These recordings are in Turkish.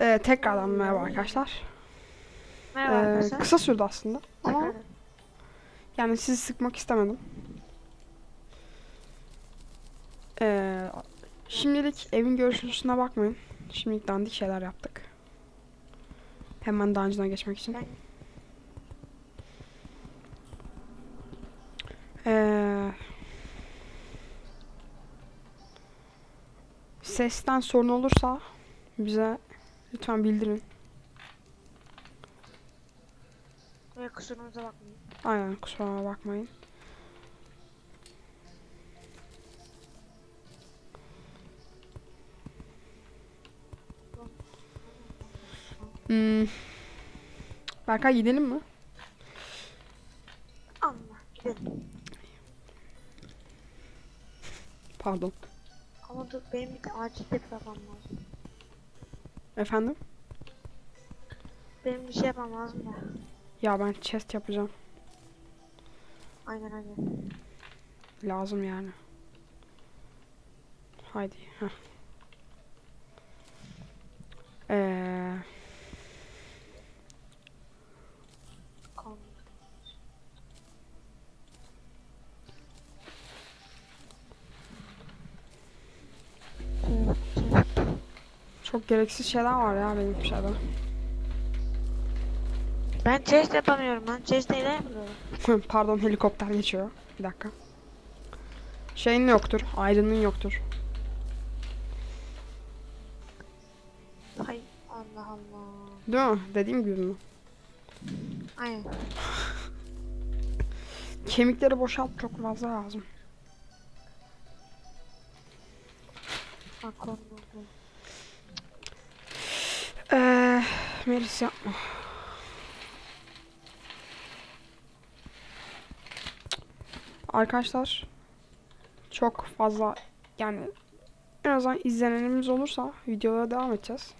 Ee, tekrardan merhaba arkadaşlar. Merhaba Ee, arkadaşlar. kısa sürdü aslında ama yani sizi sıkmak istemedim. Ee, şimdilik evin görüşüsüne bakmayın. Şimdilik dandik şeyler yaptık. Hemen dungeon'a geçmek için. Ee, sesten sorun olursa bize lütfen bildirin. Ve kusurumuza bakmayın. Aynen kusura bakmayın. Hmm. Berkay gidelim mi? Allah gidelim. Pardon. Ama dur benim bir de acil yapmam lazım. Efendim? Benim bir şey yapmam lazım da. Ya ben chest yapacağım. Aynen aynen. Lazım yani. Haydi. Heh. Ee, çok gereksiz şeyler var ya benim şeyde. Ben chest yapamıyorum lan. Chest neyle yapıyorum? Pardon helikopter geçiyor. Bir dakika. Şeyin yoktur. Iron'ın yoktur. Hay Allah Allah. Değil mi? Dediğim gibi mi? Aynen. Kemikleri boşalt çok fazla lazım. Bak Eee Melis yapma. Arkadaşlar çok fazla yani en azından izlenenimiz olursa videolara devam edeceğiz.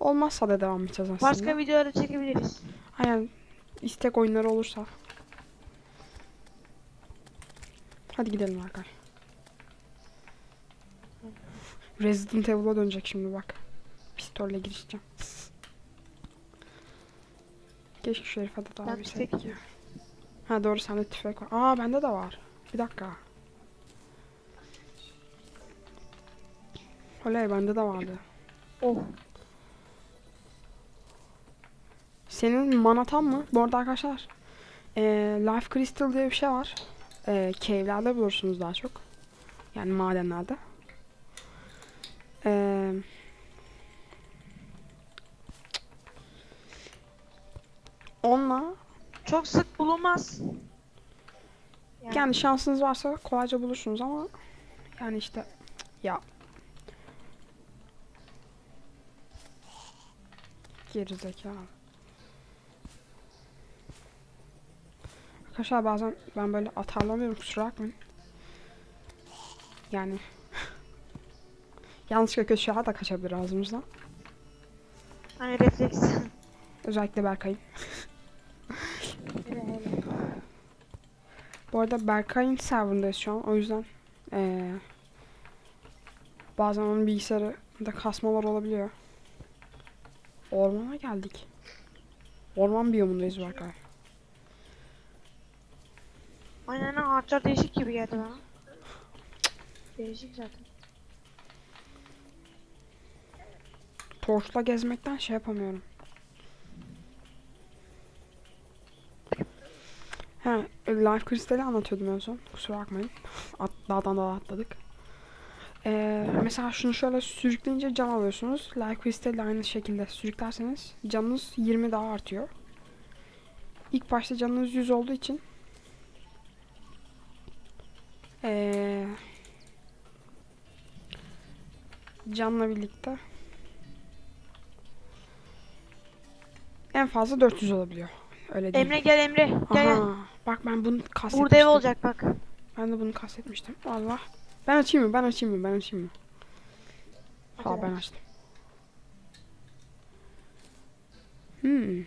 Olmazsa da devam edeceğiz aslında. Başka videoda çekebiliriz. Aynen istek oyunları olursa. Hadi gidelim arkadaşlar. Resident Evil'a dönecek şimdi bak. Pistolle girişeceğim. Keşke şu herife de şey ya. Ha doğru sende tüfek var. Aa bende de var. Bir dakika. Oley bende de vardı. Oh. Senin manatan mı? Bu arada arkadaşlar eee, Life Crystal diye bir şey var. Eee cave'lerde bulursunuz daha çok. Yani madenlerde. Eee onunla Çok sık bulunmaz. Yani, yani şansınız varsa kolayca bulursunuz ama yani işte ya geri zekalı. Arkadaşlar bazen ben böyle atarlamıyorum kusura bakmayın. Yani yanlışlıkla kötü şeyler de kaçabilir ağzımızdan. hani refleks. Özellikle Berkay'ın. Bu arada Berkay'ın serverındayız şu an. O yüzden eee, bazen onun bilgisayarında kasmalar olabiliyor. Ormana geldik. Orman biyomundayız Berkay. Aynen ağaçlar değişik gibi geldi bana. Değişik zaten. Torçla gezmekten şey yapamıyorum. He, Life Crystal'i anlatıyordum en son. Kusura bakmayın. At, dağdan dağa atladık. Ee, mesela şunu şöyle sürükleyince can alıyorsunuz. Life Crystal de aynı şekilde sürüklerseniz canınız 20 daha artıyor. İlk başta canınız 100 olduğu için ee, canla birlikte en fazla 400 olabiliyor. Öyle değil. Emre gel Emre. Gel gel. Aha, bak ben bunu kastetmiştim. Burada ev olacak bak. Ben de bunu kastetmiştim. Allah. Ben açayım mı? Ben açayım mı? Ben açayım mı? Ha Hadi ben aç. açtım. Hmm.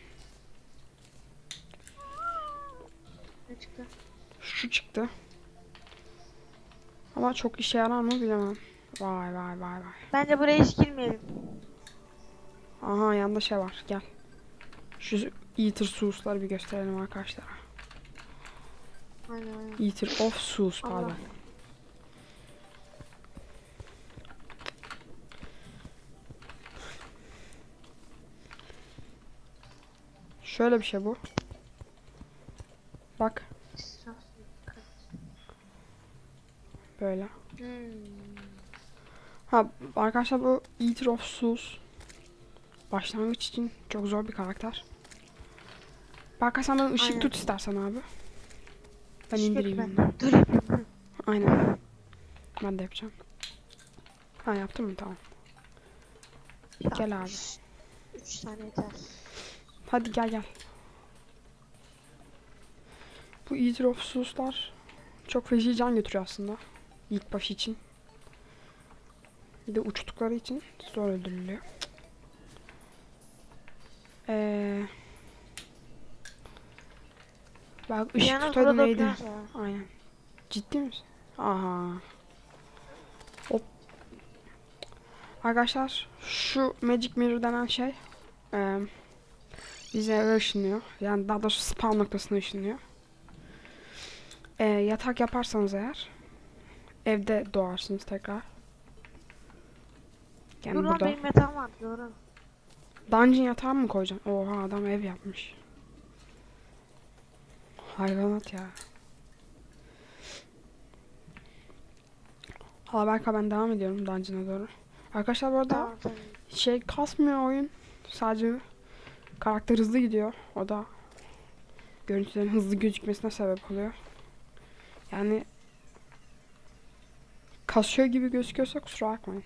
Ne çıktı? Şu çıktı. Ama çok işe yarar mı bilemem. Vay vay vay vay. Bence buraya hiç girmeyelim. Aha yanında şey var. Gel. Şu Eater Source'ları bir gösterelim arkadaşlar. Aynen aynen. Eater of Source Allah. pardon. Şöyle bir şey bu. Bak böyle. Hmm. Ha arkadaşlar bu Eater of Souls başlangıç için çok zor bir karakter. Berkay sen bana ışık Aynen. tut istersen abi. Ben Işık indireyim onu. Dur yapayım. Aynen. Ben de yapacağım. Ha yaptın mı tamam. Gel abi. Üç- Üç tane yeter. Hadi gel gel. Bu Eater of Souls'lar çok feci can götürüyor aslında. İlk baş için. Bir de uçtukları için zor öldürülüyor. Ee, bak ışık burada neydi? var. Aynen. Ciddi misin? Aha. Hop. Arkadaşlar şu Magic Mirror denen şey eee bize ışınlıyor. Yani daha doğrusu spawn noktasına ışınlıyor. Eee, yatak yaparsanız eğer evde doğarsınız tekrar. Yani Dur lan burada benim yatağım var. Doğru. dungeon yatağı mı koyacaksın? Oha adam ev yapmış. Hayvanat ya. Haberka ben devam ediyorum dungeon'a doğru. Arkadaşlar bu arada şey kasmıyor oyun. Sadece karakter hızlı gidiyor. O da görüntülerin hızlı gözükmesine sebep oluyor. Yani kasıyor gibi gözüküyorsa kusura bakmayın.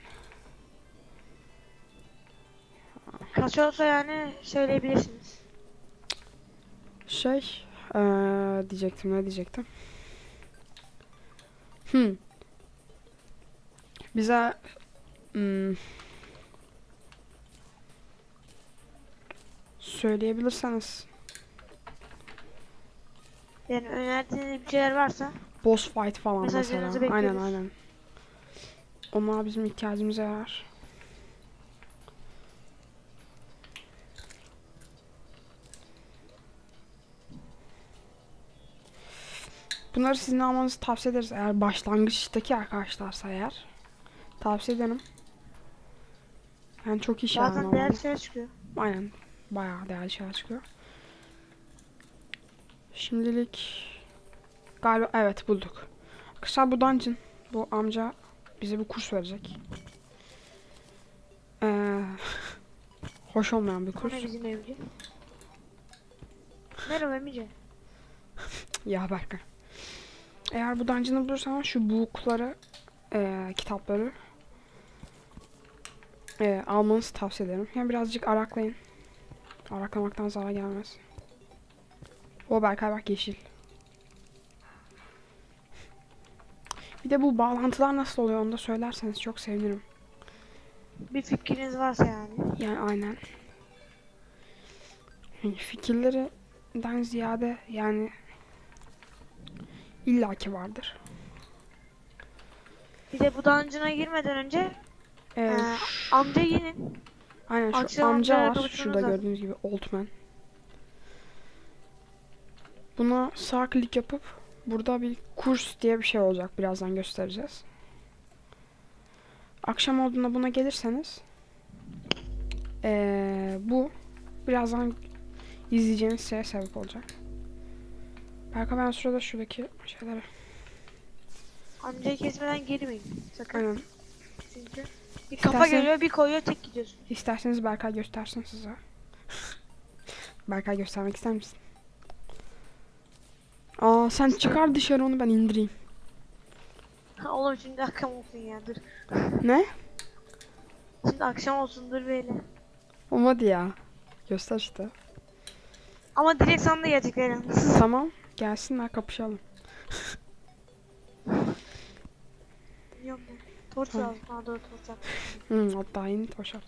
Kaç olsa yani söyleyebilirsiniz. Şey eee, diyecektim ne diyecektim. Hmm. Bize hmm, söyleyebilirseniz Yani önerdiğiniz bir şeyler varsa boss fight falan mesela. Aynen aynen. Onlar bizim ihtiyacımıza yarar. Bunları sizin almanızı tavsiye ederiz eğer başlangıçtaki arkadaşlarsa eğer. Tavsiye ederim. Yani çok yani bazen ama. değerli şeyler çıkıyor. Aynen. Bayağı değerli şeyler çıkıyor. Şimdilik galiba evet bulduk. Arkadaşlar bu dungeon. Bu amca bize bir kurs verecek. Ee, hoş olmayan bir kurs. bizim evci? Merhaba Emice. Ya Berkay. Eğer bu dungeon'ı bulursan şu book'ları, eee, kitapları eee, almanızı tavsiye ederim. Yani birazcık araklayın. Araklamaktan zarar gelmez. O Berkay bak yeşil. Bir de bu bağlantılar nasıl oluyor onu da söylerseniz çok sevinirim. Bir fikriniz varsa yani. Yani aynen. Yani fikirlerinden ziyade yani illaki vardır. Bir de bu dungeon'a girmeden önce Ee, Ee, amca yenin. aynen şu akşam amca var. Şurada gördüğünüz gibi Oldman. Buna sağ klik yapıp burada bir kurs diye bir şey olacak. Birazdan göstereceğiz. Akşam olduğunda buna gelirseniz ee, bu birazdan izleyeceğiniz şeye sebep olacak. Berkay ben sırada şuradaki şeyleri Amcayı kesmeden girmeyin. Sakın. aynen Çünkü bir kafa İstersen- geliyor bir koyuyor tek gidiyorsun. İsterseniz Berkay göstersin size. Berkay göstermek ister misin? Aa sen çıkar dışarı onu ben indireyim. Ha, Oğlum şimdi akşam olsun ya dur. Ne? Şimdi akşam olsun dur böyle. Olmadı ya. Göster işte. Ama direkt sana da gelecekler yalnız. Tamam. Gelsinler kapışalım. Yok mu? Torç Tamam. lazım. Ha doğru hmm, torç yaptım. Hmm, hatta yeni taş at.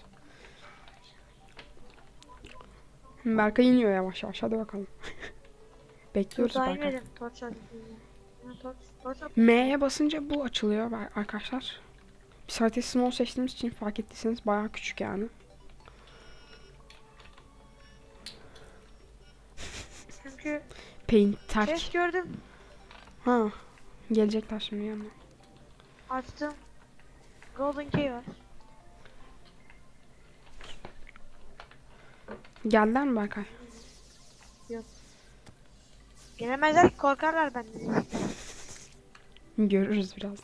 Berkay iniyor yavaş yavaş. Hadi bakalım. Bekliyoruz Tuzağa Berkay. Torç M'ye basınca bu açılıyor arkadaşlar. Biz haritayı small seçtiğimiz için fark ettiyseniz bayağı küçük yani. Çünkü Paint terk. Chest gördüm. Ha. Gelecekler şimdi yanına. Açtım. Golden Key var. Geldiler mi Berkay? Gelemezler ki korkarlar benden. Görürüz biraz.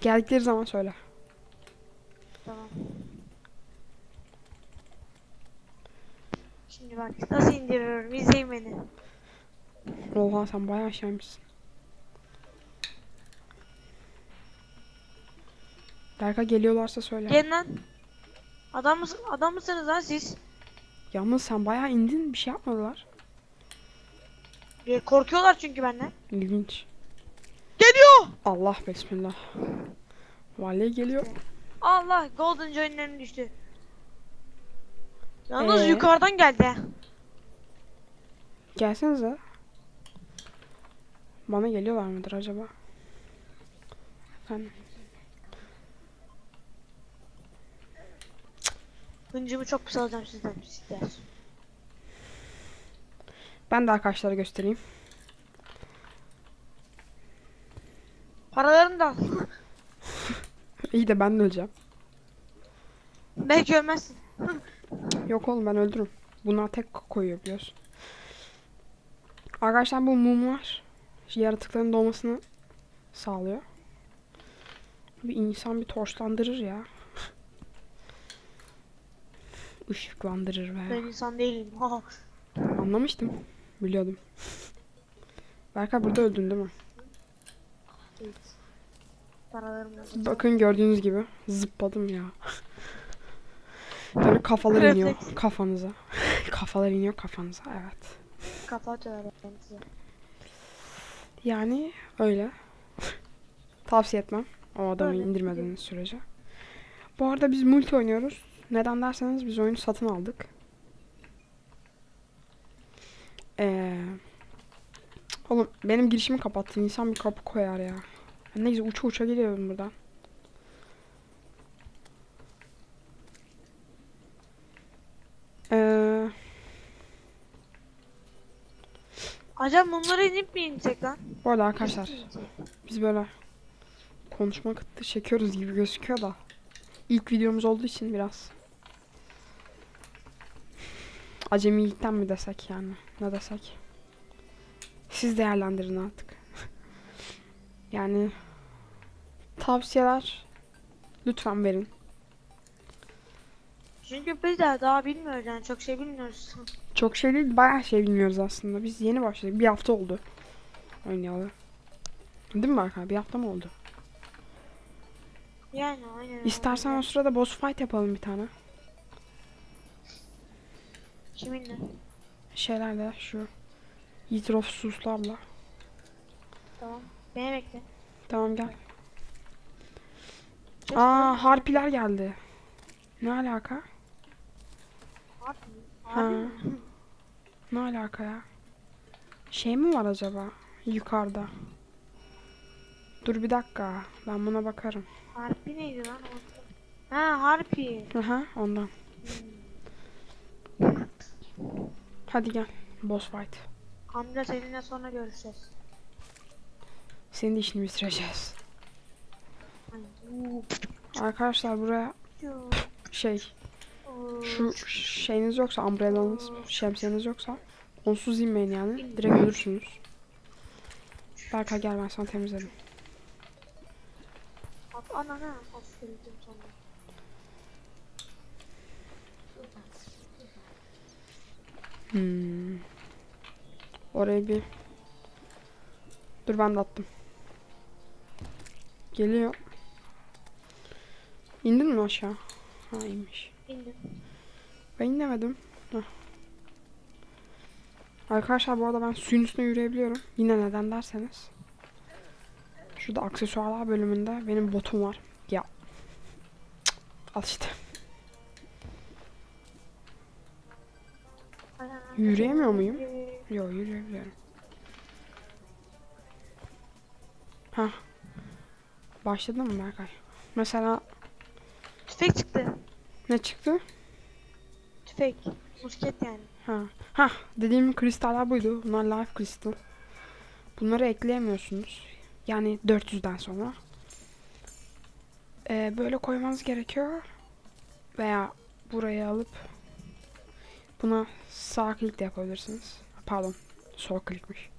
Geldikleri zaman söyle. Tamam. Şimdi bak nasıl indiriyorum izleyin beni. Oha sen bayağı aşağıymışsın. Berkay geliyorlarsa söyle. Gelin lan. Adam mısın? Adam mısınız lan siz? Yalnız sen bayağı indin bir şey yapmadılar. E, korkuyorlar çünkü benden. İlginç. Geliyor. Allah bismillah. Vallahi geliyor. Allah Golden Joy'un düştü. Yalnız Ee? yukarıdan geldi. Gelsenize. Bana geliyorlar mıdır acaba? Efendim. Hıncımı çok pis alacağım sizden sizler. Ben de arkadaşlara göstereyim. Paralarını da al. İyi de ben de öleceğim. Belki ölmezsin. Yok oğlum ben öldürürüm. Bunlar tek koyuyor biliyorsun. Arkadaşlar bu mumlar yaratıkların doğmasını sağlıyor. Bir insan bir torçlandırır ya. Işıklandırır Ben ve insan değilim. Ha. anlamıştım. Biliyordum. Berkay burada öldün değil mi? Evet. Bakın gördüğünüz gibi zıpladım ya. Böyle kafalar iniyor kafanıza. kafalar iniyor kafanıza evet. öğrentiye. Yani öyle. Tavsiye etmem. O adamı Öyle, indirmediğiniz sürece. Bu arada biz multi oynuyoruz. Neden derseniz biz oyunu satın aldık. Ee, oğlum benim girişimi kapattı. İnsan bir kapı koyar ya. Neyse uça uça geliyorum buradan. Acaba mumları inip mi insek lan? arada arkadaşlar biz böyle konuşma kıtlığı çekiyoruz gibi gözüküyor da. İlk videomuz olduğu için biraz acemilikten mi desek yani? Ne desek? Siz değerlendirin artık. Yani tavsiyeler lütfen verin. Çünkü biz de daha bilmiyoruz yani çok şey bilmiyoruz. Çok şey değil bayağı şey bilmiyoruz aslında biz yeni başladık bir hafta oldu oynayalı değil mi Berkay bir hafta mı oldu Yani aynen. İstersen o aynen. sırada boss fight yapalım bir tane Kiminle? şeylerle şu Yitrof suslarla. Tamam. Beni bekle. Tamam gel. Çok Aa harpiler geldi. Ne alaka? Harbi mi? Ha. Ne alaka ya? Şey mi var acaba? Yukarıda. Dur bir dakika. Ben buna bakarım. Harpi neydi lan? o? Ha harpi. Aha ondan. Hadi gel. Boss fight. Amca seninle sonra görüşeceğiz. Senin de işini bitireceğiz. Arkadaşlar buraya şey. Şu şeyiniz yoksa umbrellanız şemsiyeniz yoksa onsuz inmeyin yani. Direkt ölürsünüz. Berkay gel ben sana temizlerim. At anana. Aferin sana. Hmm. Oraya bir... Dur ben de attım. Geliyor. İndin mi aşağı? Ha inmiş. İndim. Ben inemedim. Heh. Arkadaşlar bu arada ben suyun üstüne yürüyebiliyorum. Yine neden derseniz. Şurada aksesuarlar bölümünde benim botum var. Ya. Cık. Al işte. Yürüyemiyor muyum? Yo yürüyebiliyorum. Hah. Başladın mı Berkay? Mesela Tüfek çıktı. Ne çıktı? Tüfek. Musket yani. Ha. Ha, dediğim kristaller buydu. Bunlar life crystal. Bunları ekleyemiyorsunuz. Yani 400'den sonra. Ee, böyle koymanız gerekiyor. Veya buraya alıp buna sağ klik de yapabilirsiniz. Pardon, sol klikmiş.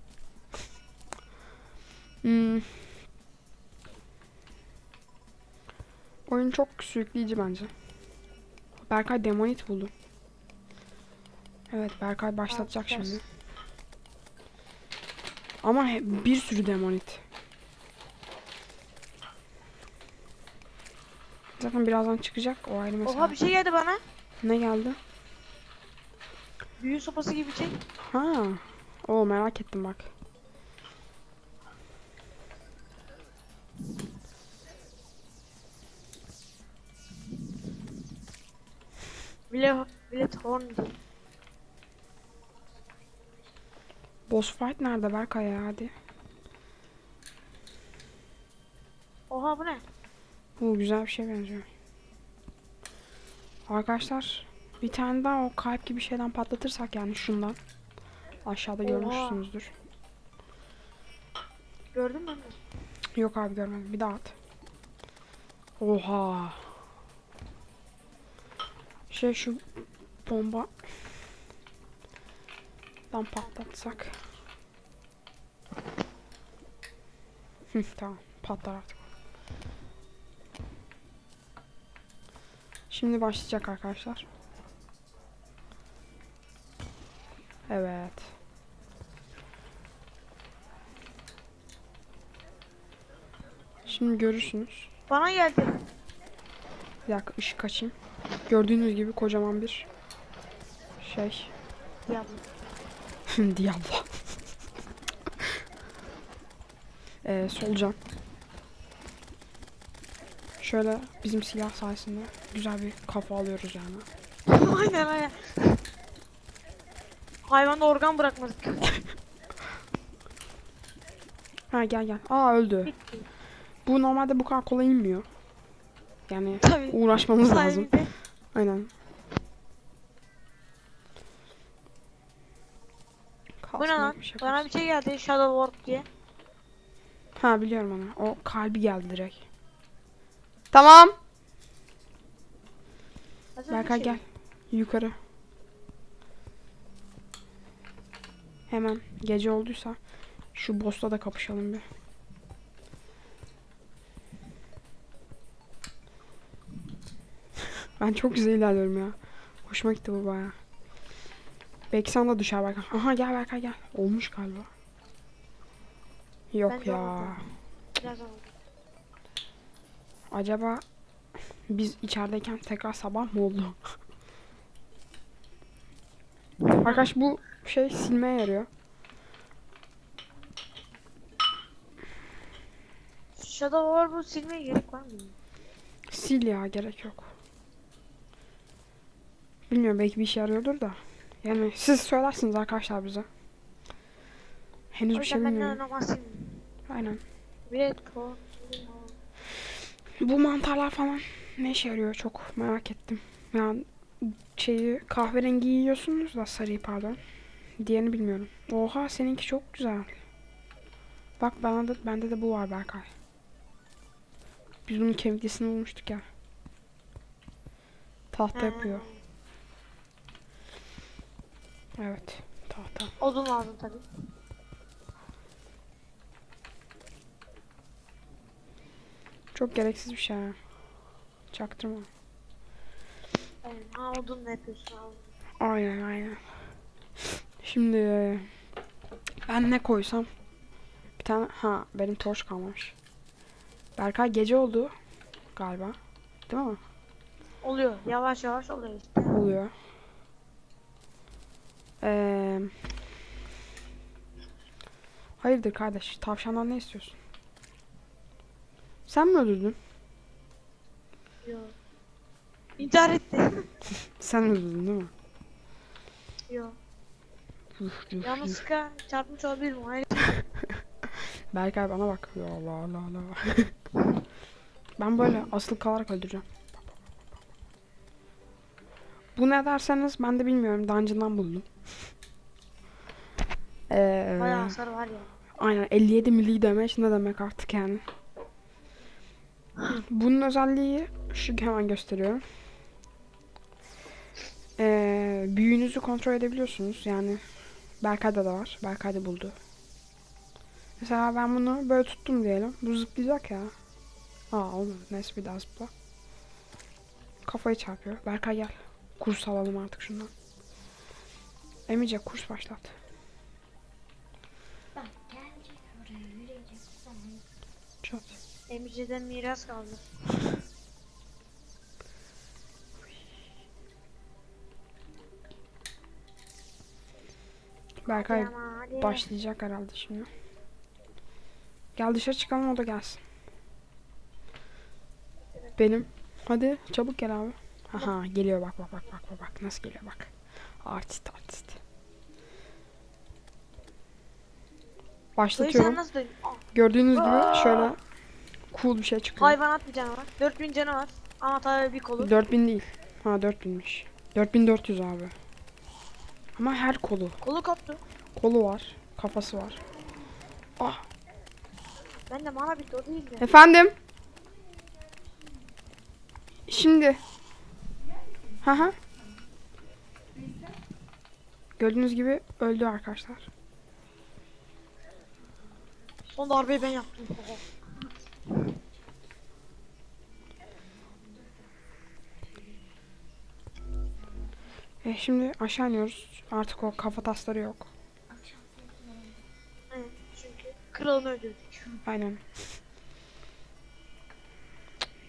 Hmm. Oyun çok sürükleyici bence. Berkay demonit buldu. Evet Berkay başlatacak şimdi. Ama bir sürü demonit. Zaten birazdan çıkacak o ayrı mesele. Oha bir şey geldi bana. Ne geldi? Büyü sopası gibi bir şey. Ha. O merak ettim bak. Bile bile horn diyor. Boss fight nerede Berkay ya hadi. Oha bu ne? Bu güzel bir şey benziyor. Arkadaşlar bir tane daha o kalp gibi şeyden patlatırsak yani şundan. Aşağıda Oha. görmüşsünüzdür. Gördün mü? Yok abi görmedim. Bir daha at. Oha. Şey şu bomba dan patlatsak. Hı, tamam. Patlar artık. Şimdi başlayacak arkadaşlar. Evet. Şimdi görürsünüz. Bana geldi. Bir dakika ışık açayım. Gördüğünüz gibi kocaman bir şey. Diablo. Diablo. ee, solucan. Şöyle bizim silah sayesinde güzel bir kafa alıyoruz yani. aynen aynen. Hayvanda organ bırakmadık. Ha gel gel. Aa öldü. Bu normalde bu kadar kolay inmiyor. Yani Tabii. uğraşmamız lazım. Sayemde. Aynen. Bu ne lan? Bir şey Bana bir şey geldi. Shadow Warp diye. Ha biliyorum onu. O kalbi geldi direkt. Tamam. Berkay şey? gel. Yukarı. Hemen gece olduysa şu boss'la da kapışalım bir. Ben çok güzel ilerliyorum ya. Hoşuma gitti bu baya. Belki sana da düşer Berkay. Aha gel Berkay gel. Olmuş galiba. Yok Bence ya. Biraz oldu. Acaba biz içerideyken tekrar sabah mı oldu? Arkadaş bu şey silmeye yarıyor. Shadow Warp'u silmeye gerek var mı? Sil ya gerek yok. Bilmiyorum belki bir işe yarıyordur da. Yani siz söylersiniz arkadaşlar bize. Henüz bir şey bilmiyorum. Aynen. Bu mantarlar falan ne işe yarıyor çok merak ettim. Yani şeyi kahverengi yiyorsunuz da sarıyı pardon. Diğerini bilmiyorum. Oha seninki çok güzel. Bak bana da bende de bu var Berkay. Biz bunun kemiklisini bulmuştuk ya. Tahta yapıyor. Evet. Tahta. Odun lazım tabii. Çok gereksiz bir şey. ha. Çaktırma. Aynen. Ha odun ne yapıyorsun? Aynen aynen. Şimdi ben ne koysam? Bir tane ha benim torç kalmamış. Berkay gece oldu galiba. Değil mi? Oluyor. Yavaş yavaş oluyor işte. Oluyor. Ee, hayırdır kardeş? Tavşandan ne istiyorsun? Sen mi öldürdün? Yok. İntihar etti. Sen öldürdün değil mi? Yok. Yanlışlıkla çarpmış olabilirim. Hayır. Berkay bana bak. Ya Allah Allah Allah. ben böyle asılı kalarak öldüreceğim. Bu ne derseniz ben de bilmiyorum. Dungeon'dan buldum. Ee, Bayağı hasar var ya. aynen 57 milli damage ne demek artık yani. Bunun özelliği şu hemen gösteriyorum. Ee, büyüğünüzü kontrol edebiliyorsunuz. Yani Berkay'da da var. Berkay da buldu. Mesela ben bunu böyle tuttum diyelim. Bu zıplayacak ya. Aa olmadı. Neyse bir daha zıpla. Kafayı çarpıyor. Berkay gel. Kurs alalım artık şundan. Emice kurs başlat. Bak gelecek oraya yürüyecek zaman. Çat. Emice'den miras kaldı. Berkay Ama hadi. başlayacak herhalde şimdi. Gel dışarı çıkalım o da gelsin. Benim. Hadi çabuk gel abi. Aha geliyor bak bak bak bak bak nasıl geliyor bak. Artist artist. Başlatıyorum. Gördüğünüz gibi şöyle cool bir şey çıkıyor. Hayvanat bir canavar. 4000 canı var. Ama tabii bir kolu. 4000 değil. Ha 4000'miş. 4400 abi. Ama her kolu. Kolu koptu. Kolu var. Kafası var. Ah. Ben de mana bitti o değildi. Efendim? Şimdi. Haha. Gördüğünüz gibi öldü arkadaşlar. Son darbeyi ben yaptım. E şimdi aşağı iniyoruz. Artık o kafa tasları yok. Evet, çünkü kralını öldürdük. Aynen.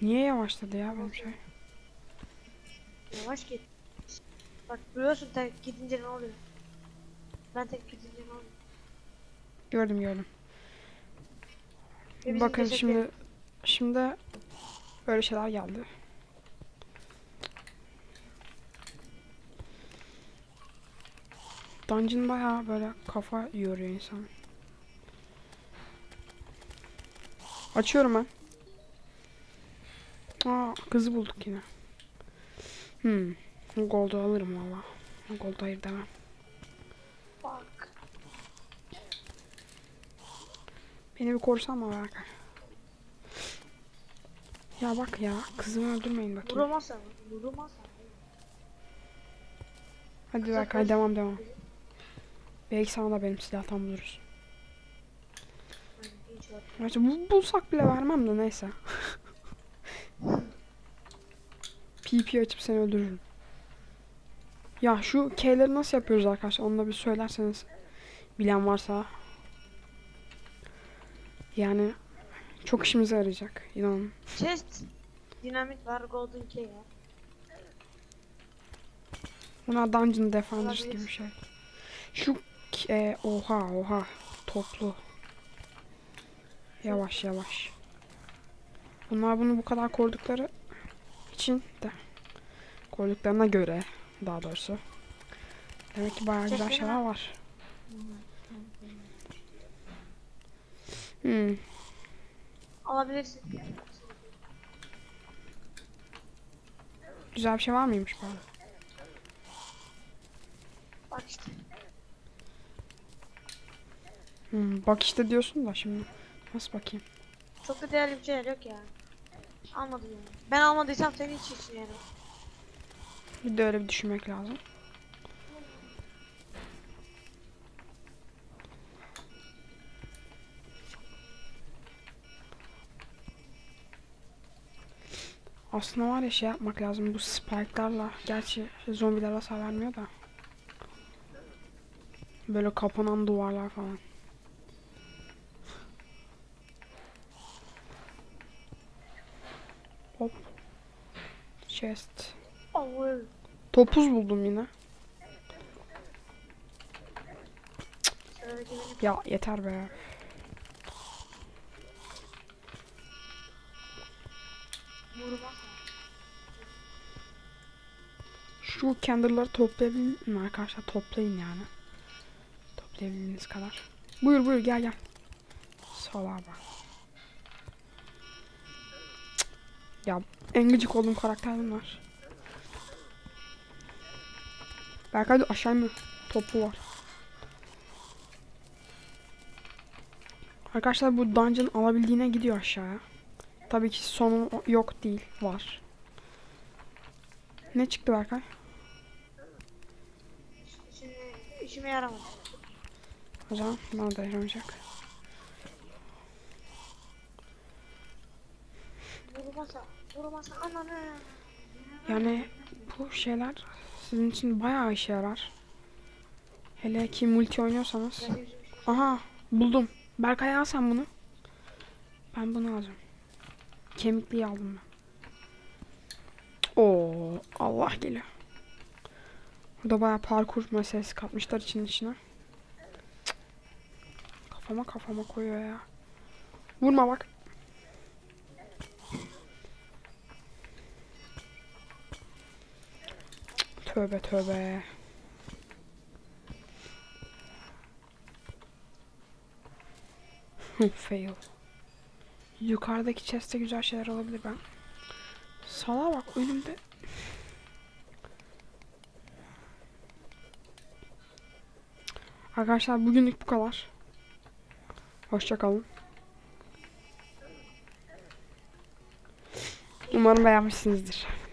Niye yavaşladı ya benim şey? Yavaş git. Bak biliyorsun tek gidince ne oluyor? Ben tek gidince ne oluyor? Gördüm gördüm. Ve Bakın şimdi şimdi böyle şeyler geldi. Dungeon bayağı böyle kafa yoruyor insan. Açıyorum ben. Aa kızı bulduk yine. Hmm. Gold'u alırım valla. Gold hayır demem. Bak. Beni bir korsan mı Berkay? Ya bak ya kızımı öldürmeyin bakayım. Vuramazsan. Vuramazsan. Hadi Berkay devam devam. Belki sana da benim silahtan buluruz. Gerçi bu, bulsak bile vermem de neyse. PP açıp seni öldürürüm. Ya şu K'leri nasıl yapıyoruz arkadaşlar? Onu da bir söylerseniz. Bilen varsa. Yani çok işimize yarayacak. İnanın. Chest. Dinamit var. Golden key var. Buna Dungeon Defenders Olabilir. gibi bir şey. Şu e, oha oha toplu. Yavaş yavaş. Bunlar bunu bu kadar korudukları için de koruduklarına göre daha doğrusu. Demek ki bayağı güzel şeyler var. Hmm. Alabilirsin. Güzel bir şey var mıymış bari? Bak işte. Hmm, bak işte diyorsun da şimdi. Nasıl bakayım? Çok da değerli bir şeyler yok ya. Almadım yani. Ben almadıysam senin için yani. Bir de öyle bir düşünmek lazım. Aslında var ya şey yapmak lazım bu spike'larla. Gerçi zombiler hasar vermiyor da. Böyle kapanan duvarlar falan. Hop. Chest. Oh, Topuz buldum yine. Ya yeter be. Şu candle'ları toplayabilir arkadaşlar? Toplayın yani. Toplayabildiğiniz kadar. Buyur buyur gel gel. Salaha bak. Ya en gıcık olduğum karakter bunlar. Berkay da aşağı mı? Topu var. Arkadaşlar bu dungeon alabildiğine gidiyor aşağıya. Tabii ki sonu yok değil. Var. Ne çıktı Berkay? Şimdi işime yaramadı. O zaman bana da yaramayacak. Vurmasa, vurmasa ananı. Yani bu şeyler sizin için bayağı işe yarar. Hele ki multi oynuyorsanız. Aha buldum. Berkay al sen bunu. Ben bunu alacağım. Kemikliyi aldım ben. Oo Allah geliyor. Burada bayağı parkur meselesi katmışlar için içine. Cık. Kafama kafama koyuyor ya. Vurma bak. Tövbe tövbe. Fail. Yukarıdaki chest'te güzel şeyler olabilir ben. Sala bak önümde. Arkadaşlar bugünlük bu kadar. Hoşçakalın. Umarım beğenmişsinizdir.